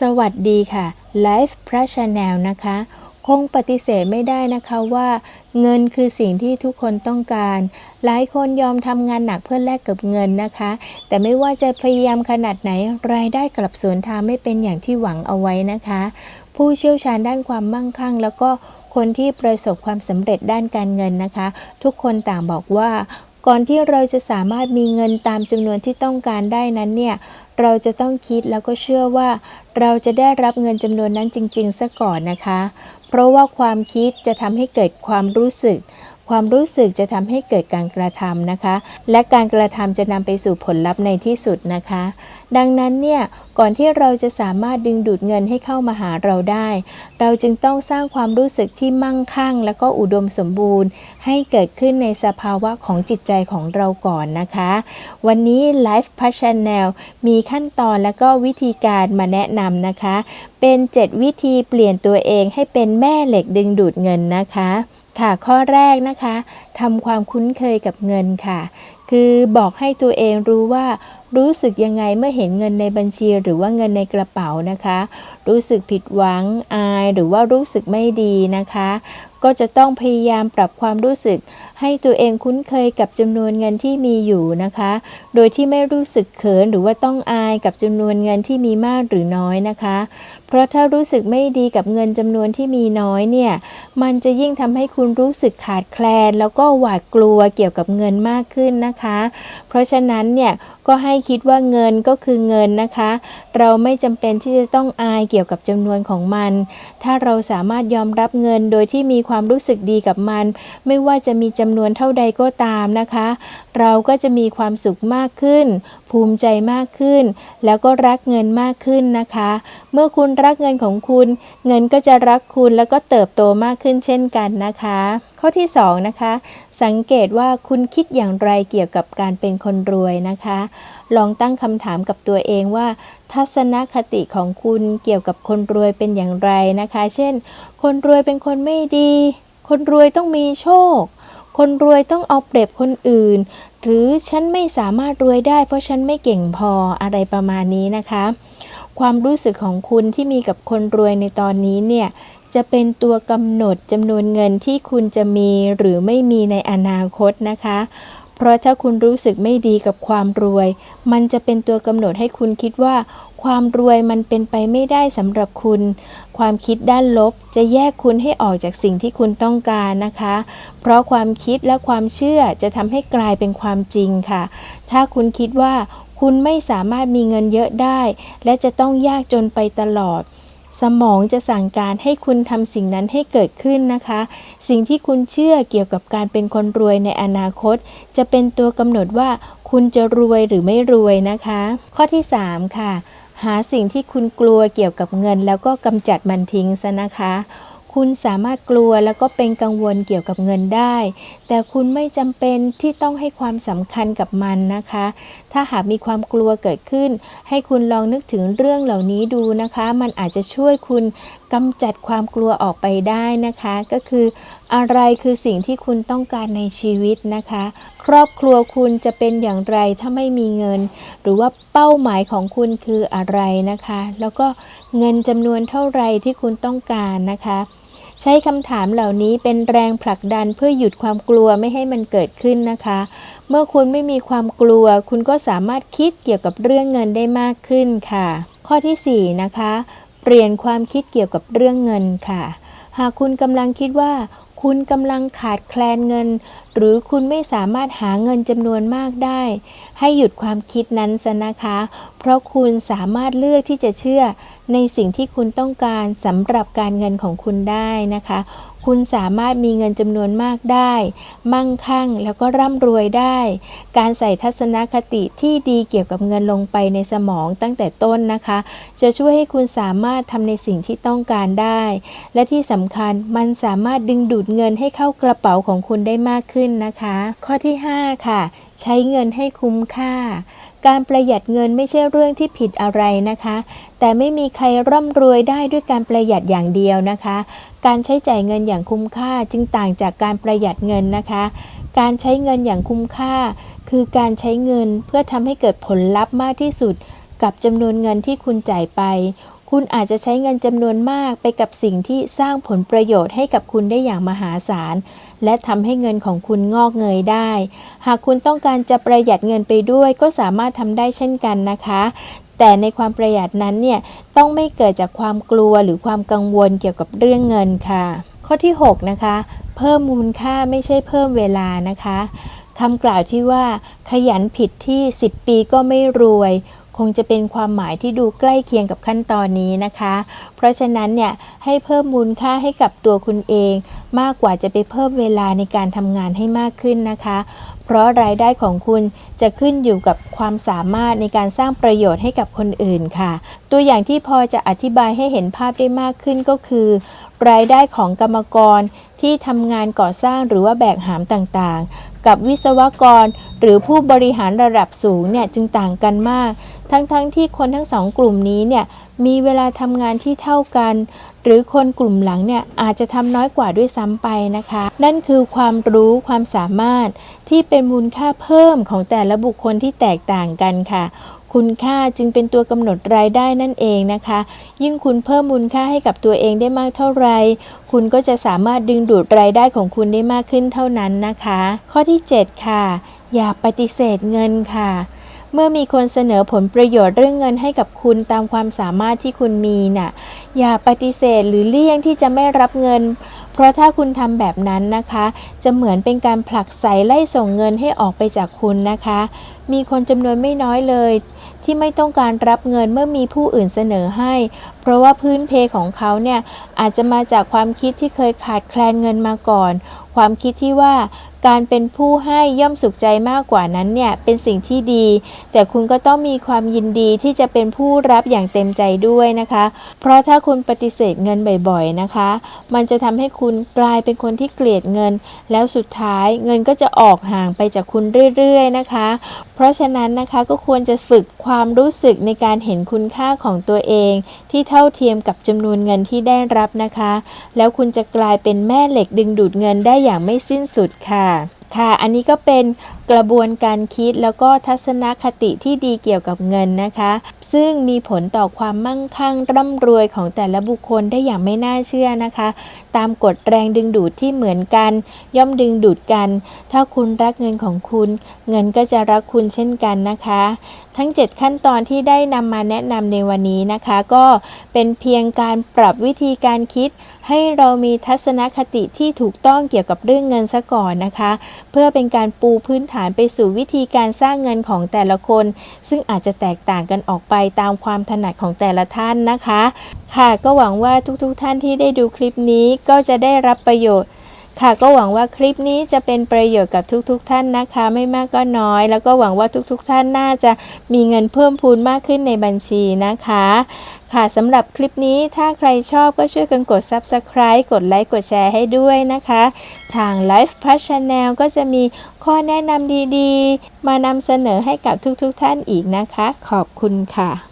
สวัสดีค่ะ Life Plus Channel นะคะ คงปฏิเสธไม่ได้นะคะว่า เงินคือสิ่งที่ทุกคนต้องการ หลายคนยอมทำงานหนักเพื่อแลกกับเงินนะคะ แต่ไม่ว่าจะพยายามขนาดไหนรายได้กลับสวนทางไม่เป็นอย่างที่หวังเอาไว้นะคะ ผู้เชี่ยวชาญด้านความมั่งคั่ง แล้วก็คนที่ประสบความสำเร็จด้านการเงินนะคะ ทุกคนต่างบอกว่า ก่อนที่เราจะสามารถมีเงินตามจำนวนที่ต้องการได้นั้นเนี่ย เราจะต้องคิดแล้วก็เชื่อว่า เราจะได้รับเงินจำนวนนั้นจริง ๆ ซะก่อนนะคะ เพราะว่าความคิดจะทำให้เกิดความรู้สึก ความรู้สึกจะทำให้เกิดการกระทำนะคะ และการกระทำจะนำไปสู่ผลลัพธ์ในที่สุดนะคะ ดังนั้นเนี่ยก่อนที่เราจะสามารถดึงดูดเงินให้เข้ามาหาเราได้ เราจึงต้องสร้างความรู้สึกที่มั่งคั่ง และก็อุดมสมบูรณ์ ให้เกิดขึ้นในสภาวะของจิตใจของเราก่อนนะคะ วันนี้ Life p a s s Channel มีขั้นตอนและก็วิธีการมาแนะนำนะคะ เป็น 7 วิธีเปลี่ยนตัวเองให้เป็นแม่เหล็กดึงดูดเงินนะคะ ค่ะข้อแรกนะคะทำความคุ้นเคยกับเงินค่ะ คือบอกให้ตัวเองรู้ว่ารู้สึกยังไงเมื่อเห็นเงินในบัญชีหรือว่าเงินในกระเป๋านะคะ รู้สึกผิดหวังอายหรือว่ารู้สึกไม่ดีนะคะ ก็จะต้องพยายามปรับความรู้สึก ให้ตัวเองคุ้นเคยกับจำนวนเงินที่มีอยู่นะคะ โดยที่ไม่รู้สึกเขินหรือว่าต้องอายกับจำนวนเงินที่มีมากหรือน้อยนะคะ เพราะถ้ารู้สึกไม่ดีกับเงินจำนวนที่มีน้อยเนี่ย มันจะยิ่งทำให้คุณรู้สึกขาดแคลน แล้วก็หวาดกลัวเกี่ยวกับเงินมากขึ้นนะคะ เพราะฉะนั้นเนี่ยก็ให้คิดว่าเงินก็คือเงินนะคะ เราไม่จำเป็นที่จะต้องอายเกี่ยวกับจำนวนของมัน ถ้าเราสามารถยอมรับเงินโดยที่มีความรู้สึกดีกับมัน ไม่ว่าจะมีจำนวนเท่าใดก็ตามนะคะ เราก็จะมีความสุขมากขึ้น ภูมิใจมากขึ้น แล้วก็รักเงินมากขึ้นนะคะ เมื่อคุณรักเงินของคุณ เงินก็จะรักคุณแล้วก็เติบโตมากขึ้นเช่นกันนะคะ ข้อที่2นะคะสังเกตว่าคุณคิดอย่างไรเกี่ยวกับการเป็นคนรวยนะคะ ลองตั้งคำถามกับตัวเองว่า ทัศนคติของคุณเกี่ยวกับคนรวยเป็นอย่างไรนะคะ เช่น คนรวยเป็นคนไม่ดี คนรวยต้องมีโชค คนรวยต้องเอาเปรียบคนอื่น หรือฉันไม่สามารถรวยได้ เพราะฉันไม่เก่งพออะไรประมาณนี้นะคะ ความรู้สึกของคุณที่มีกับคนรวยในตอนนี้เนี่ยจะเป็นตัวกำหนดจำนวนเงินที่คุณจะมีหรือไม่มีในอนาคตนะคะ เพราะถ้าคุณรู้สึกไม่ดีกับความรวย มันจะเป็นตัวกำหนดให้คุณคิดว่า ความรวยมันเป็นไปไม่ได้สำหรับคุณ ความคิดด้านลบจะแยกคุณให้ออกจากสิ่งที่คุณต้องการนะคะ เพราะความคิดและความเชื่อจะทำให้กลายเป็นความจริงค่ะ ถ้าคุณคิดว่าคุณไม่สามารถมีเงินเยอะได้ และจะต้องยากจนไปตลอด สมองจะสั่งการให้คุณทำสิ่งนั้นให้เกิดขึ้นนะคะ สิ่งที่คุณเชื่อเกี่ยวกับการเป็นคนรวยในอนาคต จะเป็นตัวกำหนดว่าคุณจะรวยหรือไม่รวยนะคะ ข้อที่ 3 ค่ะ หาสิ่งที่คุณกลัวเกี่ยวกับเงิน แล้วก็กำจัดมันทิ้งซะนะคะ คุณสามารถกลัวแล้วก็เป็นกังวลเกี่ยวกับเงินได้ แต่คุณไม่จำเป็นที่ต้องให้ความสำคัญกับมันนะคะ ถ้าหากมีความกลัวเกิดขึ้น ให้คุณลองนึกถึงเรื่องเหล่านี้ดูนะคะ มันอาจจะช่วยคุณกำจัดความกลัวออกไปได้นะคะ ก็คือ อะไรคือสิ่งที่คุณต้องการในชีวิตนะคะ ครอบครัวคุณจะเป็นอย่างไรถ้าไม่มีเงิน หรือว่าเป้าหมายของคุณคืออะไรนะคะ แล้วก็เงินจำนวนเท่าไรที่คุณต้องการนะคะ ใช้คำถามเหล่านี้เป็นแรงผลักดันเพื่อหยุดความกลัวไม่ให้มันเกิดขึ้นนะคะ เมื่อคุณไม่มีความกลัว คุณก็สามารถคิดเกี่ยวกับเรื่องเงินได้มากขึ้นค่ะ ข้อที่4นะคะเปลี่ยนความคิดเกี่ยวกับเรื่องเงินค่ะ หากคุณกำลังคิดว่า คุณกำลังขาดแคลนเงิน หรือคุณไม่สามารถหาเงินจำนวนมากได้ ให้หยุดความคิดนั้นซะนะคะ เพราะคุณสามารถเลือกที่จะเชื่อในสิ่งที่คุณต้องการสำหรับการเงินของคุณได้นะคะ คุณสามารถมีเงินจำนวนมากได้ มั่งคั่งแล้วก็ร่ำรวยได้ การใส่ทัศนคติที่ดีเกี่ยวกับเงินลงไปในสมองตั้งแต่ต้นนะคะ จะช่วยให้คุณสามารถทำในสิ่งที่ต้องการได้ และที่สำคัญมันสามารถดึงดูดเงินให้เข้ากระเป๋าของคุณได้มากขึ้นนะคะ ข้อที่ 5 ค่ะ ใช้เงินให้คุ้มค่า การประหยัดเงินไม่ใช่เรื่องที่ผิดอะไรนะคะ แต่ไม่มีใครร่ำรวยได้ด้วยการประหยัดอย่างเดียวนะคะ การใช้จ่ายเงินอย่างคุ้มค่าจึงต่างจากการประหยัดเงินนะคะ การใช้เงินอย่างคุ้มค่า คือการใช้เงินเพื่อทำให้เกิดผลลัพธ์มากที่สุด กับจำนวนเงินที่คุณจ่ายไป คุณอาจจะใช้เงินจำนวนมากไปกับสิ่งที่สร้างผลประโยชน์ให้กับคุณได้อย่างมหาศาล และทำให้เงินของคุณงอกเงยได้ หากคุณต้องการจะประหยัดเงินไปด้วยก็สามารถทำได้เช่นกันนะคะ แต่ในความประหยัดนั้นเนี่ยต้องไม่เกิดจากความกลัวหรือความกังวลเกี่ยวกับเรื่องเงินค่ะ ข้อที่ 6 นะคะ เพิ่มมูลค่าไม่ใช่เพิ่มเวลานะคะคำกล่าวที่ว่า ขยันผิดที่ 10 ปีก็ไม่รวยคงจะเป็นความหมายที่ดูใกล้เคียงกับขั้นตอนนี้นะคะ เพราะฉะนั้นเนี่ยให้เพิ่มมูลค่าให้กับตัวคุณเอง มากกว่าจะไปเพิ่มเวลาในการทำงานให้มากขึ้นนะคะ เพราะรายได้ของคุณจะขึ้นอยู่กับความสามารถในการสร้างประโยชน์ให้กับคนอื่นค่ะ ตัวอย่างที่พอจะอธิบายให้เห็นภาพได้มากขึ้นก็คือ รายได้ของกรรมกรที่ทำงานก่อสร้างหรือว่าแบกหามต่างๆ กับวิศวกร หรือผู้บริหารระดับสูงเนี่ยจึงต่างกันมาก ทั้งๆทที่คนทั้งสองกลุ่มนี้เนี่ย มีเวลาทำงานที่เท่ากัน หรือคนกลุ่มหลังเนี่ยอาจจะทำน้อยกว่าด้วยซ้ำไปนะคะ นั่นคือความรู้ความสามารถที่เป็นมูลค่าเพิ่มของแต่ละบุคคลที่แตกต่างกันค่ะ คุณค่าจึงเป็นตัวกำหนดรายได้นั่นเองนะคะ ยิ่งคุณเพิ่มมูลค่าให้กับตัวเองได้มากเท่าไหรคุณก็จะสามารถดึงดูดรายได้ของคุณได้มากขึ้นเท่านั้นนะคะ ข้อที่ 7 ค่ะ อย่าปฏิเสธเงินค่ะ เมื่อมีคนเสนอผลประโยชน์เรื่องเงินให้กับคุณตามความสามารถที่คุณมีน่ะ อย่าปฏิเสธหรือเลี่ยงที่จะไม่รับเงิน เพราะถ้าคุณทำแบบนั้นนะคะ จะเหมือนเป็นการผลักไสไล่ส่งเงินให้ออกไปจากคุณนะคะ มีคนจำนวนไม่น้อยเลยที่ไม่ต้องการรับเงินเมื่อมีผู้อื่นเสนอให้ เพราะว่าพื้นเพของเขาเนี่ยอาจจะมาจากความคิดที่เคยขาดแคลนเงินมาก่อน ความคิดที่ว่า การเป็นผู้ให้ย่อมสุขใจมากกว่านั้นเนี่ยเป็นสิ่งที่ดี แต่คุณก็ต้องมีความยินดีที่จะเป็นผู้รับอย่างเต็มใจด้วยนะคะ เพราะถ้าคุณปฏิเสธเงินบ่อยๆนะคะ มันจะทำให้คุณกลายเป็นคนที่เกลียดเงิน แล้วสุดท้ายเงินก็จะออกห่างไปจากคุณเรื่อยๆนะคะ เพราะฉะนั้นนะคะก็ควรจะฝึกความรู้สึกในการเห็นคุณค่าของตัวเอง ที่เท่าเทียมกับจำนวนเงินที่ได้รับนะคะ แล้วคุณจะกลายเป็นแม่เหล็กดึงดูดเงินได้อย่างไม่สิ้นสุดค่ะ ค่ะ อันนี้ก็เป็น กระบวนการคิดแล้วก็ทัศนคติที่ดีเกี่ยวกับเงินนะคะ ซึ่งมีผลต่อความมั่งคั่งร่ำรวยของแต่ละบุคคลได้อย่างไม่น่าเชื่อนะคะ ตามกฎแรงดึงดูดที่เหมือนกัน ย่อมดึงดูดกัน ถ้าคุณรักเงินของคุณ เงินก็จะรักคุณเช่นกันนะคะ ทั้ง 7 ขั้นตอนที่ได้นำมาแนะนำในวันนี้นะคะ ก็เป็นเพียงการปรับวิธีการคิดให้เรามีทัศนคติที่ถูกต้องเกี่ยวกับเรื่องเงินซะก่อนนะคะ เพื่อเป็นการปูพื้นฐานไปสู่วิธีการสร้างเงินของแต่ละคน ซึ่งอาจจะแตกต่างกันออกไปตามความถนัดของแต่ละท่านนะคะ ค่ะก็หวังว่าทุกๆทท่านที่ได้ดูคลิปนี้ก็จะได้รับประโยชน์ ค่ะก็หวังว่าคลิปนี้จะเป็นประโยชน์กับทุกๆทท่านนะคะ ไม่มากก็น้อย แล้วก็หวังว่าทุกๆทท่านน่าจะมีเงินเพิ่มพูนมากขึ้นในบัญชีนะคะ ค่ะสำหรับคลิปนี้ถ้าใครชอบก็ช่วยกันกด Subscribe กดไลค์กดแชร์ให้ด้วยนะคะ ทาง Life Plus Channel ก็จะมีข้อแนะนำดีๆ มานำเสนอให้กับทุกๆทท่านอีกนะคะ ขอบคุณค่ะ